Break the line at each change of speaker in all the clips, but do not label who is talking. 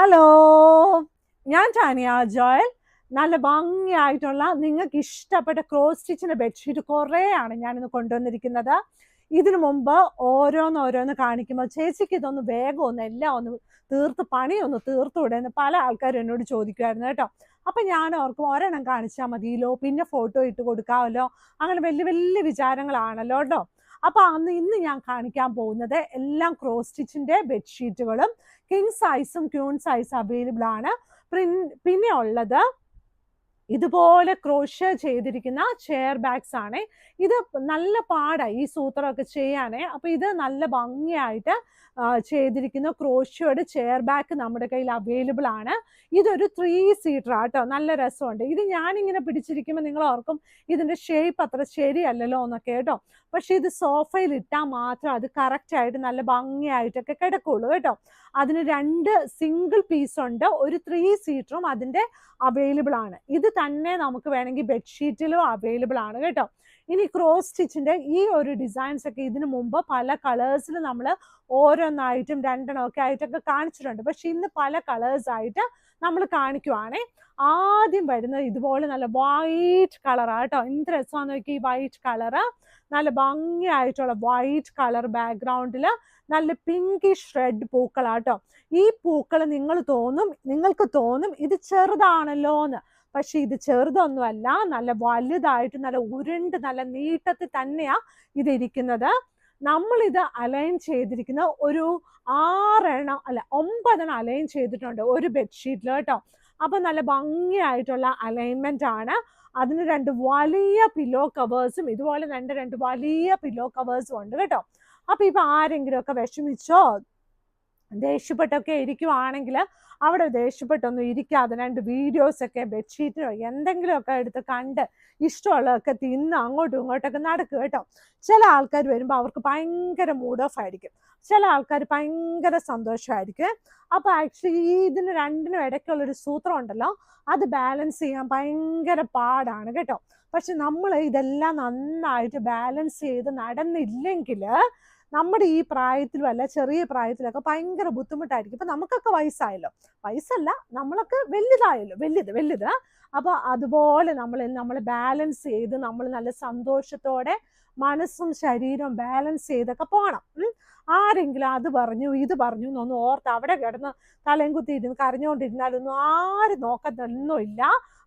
Hello ഞാൻ Tanya Joel നല്ല ഭംഗിയായിട്ടുള്ള നിങ്ങൾക്ക് ഇഷ്ടപ്പെട്ട ക്രോസ് സ്റ്റിച്ചിന്റെ ബെഡ്ഷീറ്റ് കുറേയാണ് ഞാനിന്ന് കൊണ്ടുവന്നിരിക്കുന്നത്. ഇതിനു മുമ്പ് ഓരോന്നോരോന്ന് കാണിക്കുമ്പോൾ ചേച്ചിക്ക് ഇതൊന്ന് വേഗം ഒന്ന് എല്ലാം ഒന്ന് തീർത്ത് പണിയൊന്ന് തീർത്തുവിടെ എന്ന് പല ആൾക്കാരും എന്നോട് ചോദിക്കുമായിരുന്നു കേട്ടോ. അപ്പം ഞാൻ ഓർക്കും ഒരെണ്ണം കാണിച്ചാൽ മതിയല്ലോ പിന്നെ ഫോട്ടോ ഇട്ട് കൊടുക്കാമല്ലോ അങ്ങനെ വലിയ വലിയ വിചാരങ്ങളാണല്ലോ കേട്ടോ. അപ്പോൾ അന്ന് ഇന്ന് ഞാൻ കാണിക്കാൻ പോകുന്നത് എല്ലാം ക്രോസ് സ്റ്റിച്ചിന്റെ ബെഡ്ഷീറ്റുകളും കിങ് സൈസും ക്യൂൺ സൈസും അവൈലബിൾ ആണ്. പിന്നെ ഉള്ളത് ഇതുപോലെ ക്രോഷ്യ ചെയ്തിരിക്കുന്ന ചെയർ ബാഗ്സ് ആണ്. ഇത് നല്ല പാടാണ് ഈ സൂത്രമൊക്കെ ചെയ്യാനേ. അപ്പൊ ഇത് നല്ല ഭംഗിയായിട്ട് ചെയ്തിരിക്കുന്ന ക്രോഷ്യയുടെ ചെയർ ബാഗ് നമ്മുടെ കയ്യിൽ അവൈലബിൾ ആണ്. ഇതൊരു ത്രീ സീറ്റർ ആട്ടോ നല്ല രസമുണ്ട്. ഇത് ഞാനിങ്ങനെ പിടിച്ചിരിക്കുമ്പോൾ നിങ്ങൾ ഓർക്കും ഇതിന്റെ ഷേപ്പ് അത്ര ശരിയല്ലല്ലോ എന്നൊക്കെ കേട്ടോ പക്ഷെ ഇത് സോഫയിൽ ഇട്ടാൽ മാത്രം അത് കറക്റ്റ് ആയിട്ട് നല്ല ഭംഗിയായിട്ടൊക്കെ കിടക്കുള്ളൂ കേട്ടോ. അതിന് രണ്ട് സിംഗിൾ പീസ് ഉണ്ട്. ഒരു ത്രീ സീറ്ററും അതിന്റെ അവൈലബിൾ ആണ്. ഇത് തന്നെ നമുക്ക് വേണമെങ്കിൽ ബെഡ്ഷീറ്റിലും അവൈലബിൾ ആണ് കേട്ടോ. ഇനി ക്രോസ് സ്റ്റിച്ചിന്റെ ഈ ഒരു ഡിസൈൻസ് ഒക്കെ ഇതിനു മുമ്പ് പല കളേഴ്സിൽ നമ്മൾ ഓരോന്നായിട്ടും രണ്ടെണ്ണം ഒക്കെ ആയിട്ടൊക്കെ കാണിച്ചിട്ടുണ്ട്. പക്ഷെ ഇന്ന് പല കളേഴ്സ് ആയിട്ട് നമ്മൾ കാണിക്കുവാണേ. ആദ്യം വരുന്നത് ഇതുപോലെ നല്ല വൈറ്റ് കളറാണ് കേട്ടോ. എന്ത് രസമാണെന്ന് നോക്കി ഈ വൈറ്റ് കളറ് നല്ല ഭംഗിയായിട്ടുള്ള വൈറ്റ് കളർ ബാക്ക്ഗ്രൗണ്ടിൽ നല്ല പിങ്കിഷ് റെഡ് പൂക്കളാട്ടോ ഈ പൂക്കൾ നിങ്ങൾ തോന്നും നിങ്ങൾക്ക് തോന്നും ഇത് ചെറുതാണല്ലോ എന്ന് പക്ഷെ ഇത് ചെറുതൊന്നുമല്ല. നല്ല വലുതായിട്ട് നല്ല ഉരുണ്ട് നല്ല നീട്ടത്തിൽ തന്നെയാ ഇത് ഇരിക്കുന്നത് നമ്മൾ ഇത് അലൈൻ ചെയ്തിരിക്കുന്ന ഒരു ആറെണ്ണം അല്ല ഒമ്പതെണ്ണം അലൈൻ ചെയ്തിട്ടുണ്ട് ഒരു ബെഡ്ഷീറ്റിൽ കേട്ടോ. അപ്പൊ നല്ല ഭംഗിയായിട്ടുള്ള അലൈൻമെന്റ് ആണ്. അതിന് രണ്ട് വലിയ പില്ലോ കവേഴ്സും ഇതുപോലെ രണ്ട് രണ്ട് വലിയ പില്ലോ കവേഴ്സും ഉണ്ട് കേട്ടോ. അപ്പൊ ഇപ്പൊ ആരെങ്കിലും ഒക്കെ വിഷമിച്ചോ? ദേഷ്യപ്പെട്ടൊക്കെ ഇരിക്കുവാണെങ്കിൽ അവിടെ ദേഷ്യപ്പെട്ടൊന്നും ഇരിക്കാതെ രണ്ട് വീഡിയോസൊക്കെ ബെഡ്ഷീറ്റിനോ എന്തെങ്കിലുമൊക്കെ എടുത്ത് കണ്ട് ഇഷ്ടമുള്ളതൊക്കെ തിന്ന് അങ്ങോട്ടും ഇങ്ങോട്ടൊക്കെ നടക്കുക കേട്ടോ. ചില ആൾക്കാർ വരുമ്പോൾ അവർക്ക് ഭയങ്കര മൂഡ് ഓഫ് ആയിരിക്കും. ചില ആൾക്കാർ ഭയങ്കര സന്തോഷമായിരിക്കും. അപ്പോൾ ആക്ച്വലി ഈ ഇതിന് രണ്ടിനും ഇടയ്ക്കുള്ളൊരു സൂത്രം ഉണ്ടല്ലോ. അത് ബാലൻസ് ചെയ്യാൻ ഭയങ്കര പാടാണ് കേട്ടോ. പക്ഷെ നമ്മൾ ഇതെല്ലാം നന്നായിട്ട് ബാലൻസ് ചെയ്ത് നടന്നില്ലെങ്കിൽ നമ്മുടെ ഈ പ്രായത്തിലും അല്ല ചെറിയ പ്രായത്തിലൊക്കെ ഭയങ്കര ബുദ്ധിമുട്ടായിരിക്കും. ഇപ്പൊ നമുക്കൊക്കെ വയസ്സായല്ലോ. വയസ്സല്ല നമ്മളൊക്കെ വലുതായല്ലോ. വലുത് വലുത്. അപ്പൊ അതുപോലെ നമ്മൾ നമ്മൾ ബാലൻസ് ചെയ്ത് നമ്മൾ നല്ല സന്തോഷത്തോടെ മനസ്സും ശരീരവും ബാലൻസ് ചെയ്തൊക്കെ പോകണം ആരെങ്കിലും അത് പറഞ്ഞു ഇത് പറഞ്ഞു എന്നൊന്നും ഓർത്ത് അവിടെ കിടന്ന് തലയും കുത്തി ഇരുന്ന് കരഞ്ഞുകൊണ്ടിരുന്നാലൊന്നും ആരും നോക്കത്തൊന്നുമില്ല.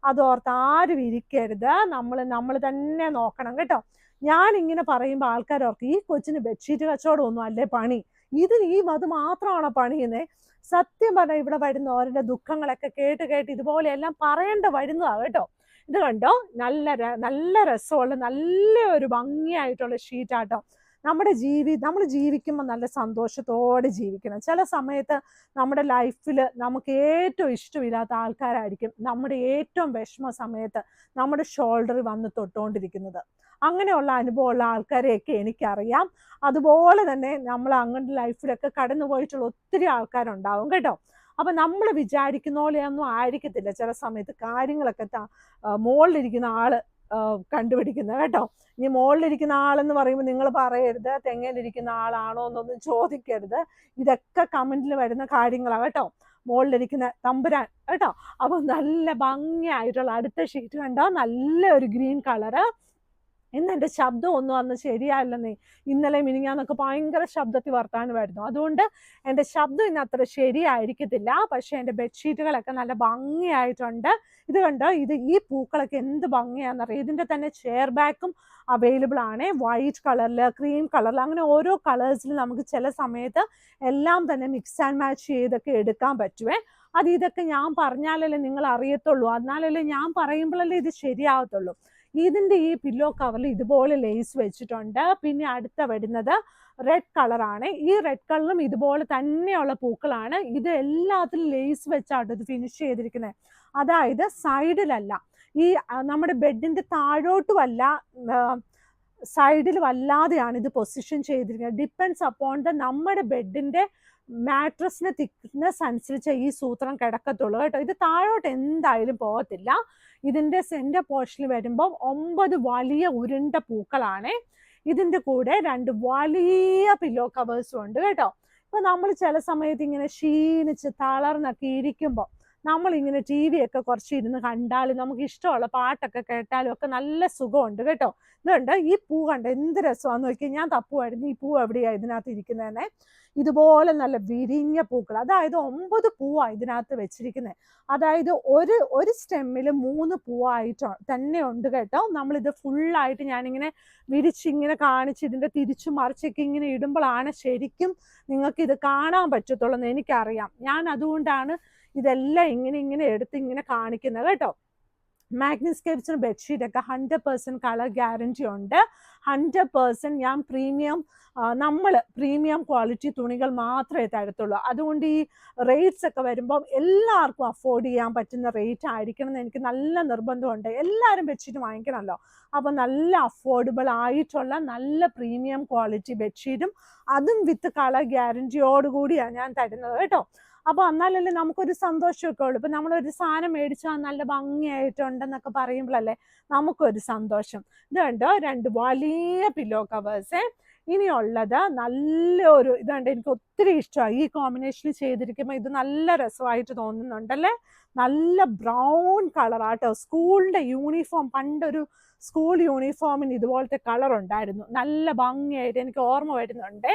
അത് ഓർത്ത് ആരും ഇരിക്കരുത്. നമ്മൾ നമ്മൾ തന്നെ നോക്കണം കേട്ടോ. ഞാൻ ഇങ്ങനെ പറയുമ്പോൾ ആൾക്കാർ ഓർക്കും ഈ കൊച്ചിന് ബെഡ്ഷീറ്റ് കച്ചവടം ഒന്നും അല്ലേ പണി? ഇതിന് ഈ അത് മാത്രമാണോ പണിയുന്നേ? സത്യം പറഞ്ഞാൽ ഇവിടെ വരുന്ന ഓരോ ദുഃഖങ്ങളൊക്കെ കേട്ട് കേട്ട് ഇതുപോലെയെല്ലാം പറയേണ്ട വരുന്നതാണ് കേട്ടോ. ഇത് കണ്ടോ? നല്ല നല്ല രസമുള്ള നല്ല ഒരു ഭംഗിയായിട്ടുള്ള ഷീറ്റാട്ടോ നമ്മുടെ ജീവി നമ്മൾ ജീവിക്കുമ്പോൾ നല്ല സന്തോഷത്തോടെ ജീവിക്കണം. ചില സമയത്ത് നമ്മുടെ ലൈഫിൽ നമുക്ക് ഏറ്റവും ഇഷ്ടമില്ലാത്ത ആൾക്കാരായിരിക്കും നമ്മുടെ ഏറ്റവും വിഷമ സമയത്ത് നമ്മുടെ ഷോൾഡറിൽ വന്ന് തൊട്ടുകൊണ്ടിരിക്കുന്നത് അങ്ങനെയുള്ള അനുഭവമുള്ള ആൾക്കാരെയൊക്കെ എനിക്കറിയാം. അതുപോലെ തന്നെ നമ്മൾ അങ്ങനത്തെ ലൈഫിലൊക്കെ കടന്നു പോയിട്ടുള്ള ഒത്തിരി ആൾക്കാരുണ്ടാവും കേട്ടോ. അപ്പൊ നമ്മൾ വിചാരിക്കുന്ന പോലെയൊന്നും ആയിരിക്കത്തില്ല. ചില സമയത്ത് കാര്യങ്ങളൊക്കെ മുകളിലിരിക്കുന്ന ആൾ ആ, കണ്ടുപിടിക്കുന്നത് കേട്ടോ. ഇനി മുകളിലിരിക്കുന്ന ആളെന്ന് പറയുമ്പോൾ നിങ്ങൾ പറയരുത് തെങ്ങയിലിരിക്കുന്ന ആളാണോ എന്നൊന്നും ചോദിക്കരുത്. ഇതൊക്കെ കമന്റിൽ വരുന്ന കാര്യങ്ങളാണ് കേട്ടോ. മുകളിലിരിക്കുന്ന തമ്പുരാൻ കേട്ടോ. അപ്പോൾ നല്ല ഭംഗിയായിട്ടുള്ള അടുത്ത ഷീറ്റ് കണ്ടോ? നല്ല ഒരു ഗ്രീൻ കളറ് ഇന്ന് എന്റെ ശബ്ദം ഒന്നും അന്ന് ശരിയായില്ലെന്നേ ഇന്നലെ മിനിങ്ങാന്നൊക്കെ ഭയങ്കര ശബ്ദത്തിൽ വർത്താനമായിരുന്നു. അതുകൊണ്ട് എന്റെ ശബ്ദം ഇന്ന് അത്ര ശരിയായിരിക്കത്തില്ല. പക്ഷേ എന്റെ ബെഡ്ഷീറ്റുകളൊക്കെ നല്ല ഭംഗിയായിട്ടുണ്ട്. ഇത് കണ്ടോ? ഇത് ഈ പൂക്കളൊക്കെ എന്ത് ഭംഗിയാണെന്നറിയാം? ഇതിന്റെ തന്നെ ചെയർ ബാക്കും അവൈലബിൾ ആണ്. വൈറ്റ് കളറിൽ ക്രീം കളറിൽ അങ്ങനെ ഓരോ കളേഴ്സിൽ നമുക്ക് ചില സമയത്ത് എല്ലാം തന്നെ മിക്സ് ആൻഡ് മാച്ച് ചെയ്തൊക്കെ എടുക്കാൻ പറ്റുവേ. അത് ഇതൊക്കെ ഞാൻ പറഞ്ഞാലല്ലേ നിങ്ങൾ അറിയത്തുള്ളൂ എന്നാലല്ലേ ഞാൻ പറയുമ്പോഴല്ലേ ഇത് ശരിയാവത്തുള്ളൂ ഇതിന്റെ ഈ പില്ലോ കവറിൽ ഇതുപോലെ ലേസ് വെച്ചിട്ടുണ്ട്. പിന്നെ അടുത്ത വരുന്നത് റെഡ് കളറാണ് ഈ റെഡ് കളറും ഇതുപോലെ തന്നെയുള്ള പൂക്കളാണ്. ഇത് എല്ലാത്തിലും ലേസ് വെച്ചാണ് ഇത് ഫിനിഷ് ചെയ്തിരിക്കുന്നത് അതായത് സൈഡിലല്ല ഈ നമ്മുടെ ബെഡിന്റെ താഴോട്ടുമല്ല സൈഡിലും വല്ലാതെയാണ് ഇത് പൊസിഷൻ ചെയ്തിരിക്കുന്നത് ഡിപ്പെൻസ് അപ്പോൺ ദ നമ്മുടെ ബെഡിന്റെ മാട്രസിന്റെ തിക്നെസ് അനുസരിച്ച് ഈ സൂത്രം കിടക്കത്തുള്ളൂ കേട്ടോ. ഇത് താഴോട്ട് എന്തായാലും പോകത്തില്ല. ഇതിന്റെ സെന്റർ പോർഷനിൽ വരുമ്പോൾ ഒമ്പത് വലിയ ഉരുണ്ട പൂക്കളാണ്. ഇതിന്റെ കൂടെ രണ്ട് വലിയ പില്ലോ കവേഴ്സും ഉണ്ട് കേട്ടോ. ഇപ്പൊ നമ്മൾ ചില സമയത്ത് ഇങ്ങനെ ക്ഷീണിച്ച് തളർന്നൊക്കെ ഇരിക്കുമ്പോൾ നമ്മളിങ്ങനെ ടി വി ഒക്കെ കുറച്ച് ഇരുന്ന് കണ്ടാലും നമുക്ക് ഇഷ്ടമുള്ള പാട്ടൊക്കെ കേട്ടാലും ഒക്കെ നല്ല സുഖമുണ്ട് കേട്ടോ. ഇതുണ്ട് ഈ പൂ കണ്ട? എന്ത് രസമാണെന്ന് നോക്കി ഞാൻ തപ്പുമായിരുന്നു ഈ പൂ എവിടെയാണ് ഇതിനകത്ത് ഇരിക്കുന്നതെന്നെ? ഇതുപോലെ നല്ല വിരിഞ്ഞ പൂക്കൾ. അതായത് ഒമ്പത് പൂവാ ഇതിനകത്ത് വെച്ചിരിക്കുന്നത് അതായത് ഒരു ഒരു സ്റ്റെമ്മിൽ മൂന്ന് പൂവായിട്ട് തന്നെ ഉണ്ട് കേട്ടോ. നമ്മളിത് ഫുള്ളായിട്ട് ഞാനിങ്ങനെ വിരിച്ചിങ്ങനെ കാണിച്ച് ഇതിന്റെ തിരിച്ചു മറിച്ചൊക്കെ ഇങ്ങനെ ഇടുമ്പോഴാണ് ശരിക്കും നിങ്ങൾക്ക് ഇത് കാണാൻ പറ്റത്തുള്ളൂ എന്ന് എനിക്കറിയാം. ഞാൻ അതുകൊണ്ടാണ് ഇതെല്ലാം ഇങ്ങനെ ഇങ്ങനെ എടുത്ത് ഇങ്ങനെ കാണിക്കുന്നത് കേട്ടോ. മാഗ്നസ് കേപ്സിന് ബെഡ്ഷീറ്റ് ഒക്കെ ഹൺഡ്രഡ് പെർസെന്റ് കളർ ഗ്യാരണ്ടി ഉണ്ട്. ഹൺഡ്രഡ് പെർസെന്റ് ഞാൻ പ്രീമിയം നമ്മൾ പ്രീമിയം ക്വാളിറ്റി തുണികൾ മാത്രമേ തരത്തുള്ളൂ. അതുകൊണ്ട് ഈ റേറ്റ്സ് ഒക്കെ വരുമ്പം എല്ലാവർക്കും അഫോർഡ് ചെയ്യാൻ പറ്റുന്ന റേറ്റ് ആയിരിക്കണം എന്ന് എനിക്ക് നല്ല നിർബന്ധമുണ്ട്. എല്ലാവരും ബെഡ്ഷീറ്റ് വാങ്ങിക്കണമല്ലോ. അപ്പോൾ നല്ല അഫോർഡബിൾ ആയിട്ടുള്ള നല്ല പ്രീമിയം ക്വാളിറ്റി ബെഡ്ഷീറ്റും അതും വിത്ത് കളർ ഗ്യാരണ്ടിയോടുകൂടിയാണ് ഞാൻ തരുന്നത് കേട്ടോ. അപ്പോൾ എന്നാലല്ലേ നമുക്കൊരു സന്തോഷമൊക്കെ ഉള്ളൂ. ഇപ്പം നമ്മളൊരു സാധനം മേടിച്ചാൽ നല്ല ഭംഗിയായിട്ടുണ്ടെന്നൊക്കെ പറയുമ്പോഴല്ലേ നമുക്കൊരു സന്തോഷം. ഇത് കണ്ടോ? രണ്ട് വലിയ പില്ലോ കവേഴ്സ് ഇനിയുള്ളത് നല്ലൊരു ഇതുണ്ട് എനിക്ക് ഒത്തിരി ഇഷ്ടമായി. ഈ കോമ്പിനേഷൻ ചെയ്തിരിക്കുമ്പോൾ ഇത് നല്ല രസമായിട്ട് തോന്നുന്നുണ്ടല്ലേ? നല്ല ബ്രൗൺ കളറാട്ടോ സ്കൂളിന്റെ യൂണിഫോം പണ്ടൊരു സ്കൂൾ യൂണിഫോമിന് ഇതുപോലത്തെ കളർ ഉണ്ടായിരുന്നു. നല്ല ഭംഗിയായിട്ട് എനിക്ക് ഓർമ്മ വരുന്നുണ്ട്.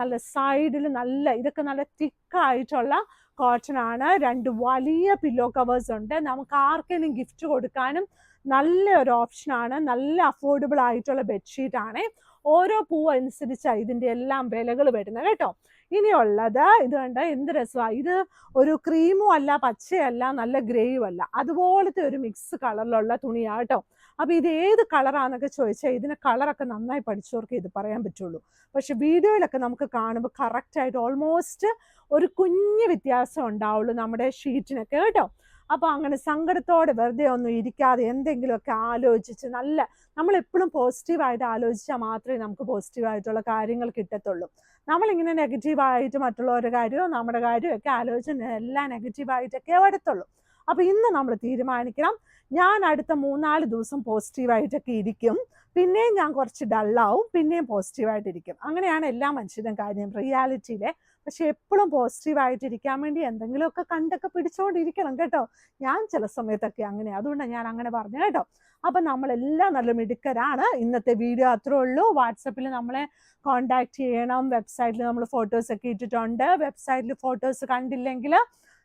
നല്ല സൈഡിൽ നല്ല ഇതൊക്കെ നല്ല തിക്കായിട്ടുള്ള കോട്ടൺ ആണ്. രണ്ട് വലിയ പില്ലോ കവേഴ്സ് ഉണ്ട്. നമുക്ക് ആർക്കെങ്കിലും ഗിഫ്റ്റ് കൊടുക്കാനും നല്ല ഒരു ഓപ്ഷനാണ് നല്ല അഫോർഡബിൾ ആയിട്ടുള്ള ബെഡ്ഷീറ്റ് ആണ്. ഓരോ പൂവ് അനുസരിച്ചാണ് ഇതിന്റെ എല്ലാം വിലകൾ വരുന്നത് കേട്ടോ. ഇനിയുള്ളത് ഇത് കണ്ട എന്ത് രസമാണ് ഇത് ഒരു ക്രീമും അല്ല പച്ചയല്ല നല്ല ഗ്രേയും അല്ല. അതുപോലത്തെ ഒരു മിക്സ് കളറിലുള്ള തുണിയാണ് കേട്ടോ. അപ്പോൾ ഇത് ഏത് കളറാണെന്നൊക്കെ ചോദിച്ചാൽ ഇതിന് കളറൊക്കെ നന്നായി പഠിച്ചവർക്ക് ഇത് പറയാൻ പറ്റുള്ളൂ. പക്ഷെ വീഡിയോയിലൊക്കെ നമുക്ക് കാണുമ്പോൾ കറക്റ്റായിട്ട് ഓൾമോസ്റ്റ് ഒരു കുഞ്ഞ് വ്യത്യാസം ഉണ്ടാവുള്ളൂ നമ്മുടെ ഷീറ്റിനൊക്കെ കേട്ടോ. അപ്പോൾ അങ്ങനെ സങ്കടത്തോടെ വെറുതെ ഒന്നും ഇരിക്കാതെ എന്തെങ്കിലുമൊക്കെ ആലോചിച്ച് നല്ല നമ്മളെപ്പോഴും പോസിറ്റീവായിട്ട് ആലോചിച്ചാൽ മാത്രമേ നമുക്ക് പോസിറ്റീവായിട്ടുള്ള കാര്യങ്ങൾ കിട്ടത്തുള്ളൂ. നമ്മളിങ്ങനെ നെഗറ്റീവായിട്ട് മറ്റുള്ളവരുടെ കാര്യമോ നമ്മുടെ കാര്യമോ ഒക്കെ ആലോചിച്ച് എല്ലാം നെഗറ്റീവായിട്ടൊക്കെ വരത്തുള്ളൂ. അപ്പോൾ ഇന്ന് നമ്മൾ തീരുമാനിക്കണം ഞാൻ അടുത്ത മൂന്നാൽ ദിവസം പോസിറ്റീവായിട്ടൊക്കെ ഇരിക്കും പിന്നെയും ഞാൻ കുറച്ച് ഡള്ളാവും പിന്നെയും പോസിറ്റീവായിട്ടിരിക്കും അങ്ങനെയാണ് എല്ലാ മനുഷ്യരും കാര്യം. റിയാലിറ്റിയിലെ പക്ഷെ എപ്പോഴും പോസിറ്റീവായിട്ടിരിക്കാൻ വേണ്ടി എന്തെങ്കിലുമൊക്കെ കണ്ടൊക്കെ പിടിച്ചുകൊണ്ടിരിക്കണം കേട്ടോ. ഞാൻ ചില സമയത്തൊക്കെ അങ്ങനെ അതുകൊണ്ടാണ് ഞാൻ അങ്ങനെ പറഞ്ഞു കേട്ടോ. അപ്പം നമ്മളെല്ലാം നല്ല മിടുക്കരാണ്. ഇന്നത്തെ വീഡിയോ അത്രേ ഉള്ളൂ. വാട്സപ്പിൽ നമ്മളെ കോണ്ടാക്ട് ചെയ്യണം. വെബ്സൈറ്റിൽ നമ്മൾ ഫോട്ടോസ് ഒക്കെ ഇട്ടിട്ടുണ്ട്. വെബ്സൈറ്റിൽ ഫോട്ടോസ് കണ്ടില്ലെങ്കിൽ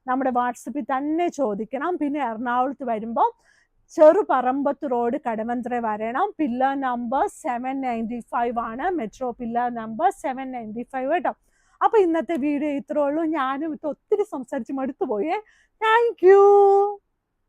നമ്മുടെ വാട്സപ്പിൽ തന്നെ ചോദിക്കണം. പിന്നെ എറണാകുളത്ത് വരുമ്പോൾ ചെറുപറമ്പത്ത് റോഡ് കടവന്ത്ര വരണം. Pillar number seven ninety five ആണ്. Metro pillar number seven ninety five കേട്ടോ. അപ്പൊ ഇന്നത്തെ വീഡിയോ ഇത്രേ ഉള്ളൂ. ഞാനും ഇത് ഒത്തിരി സംസാരിച്ച് മടുത്തു പോയേ താങ്ക്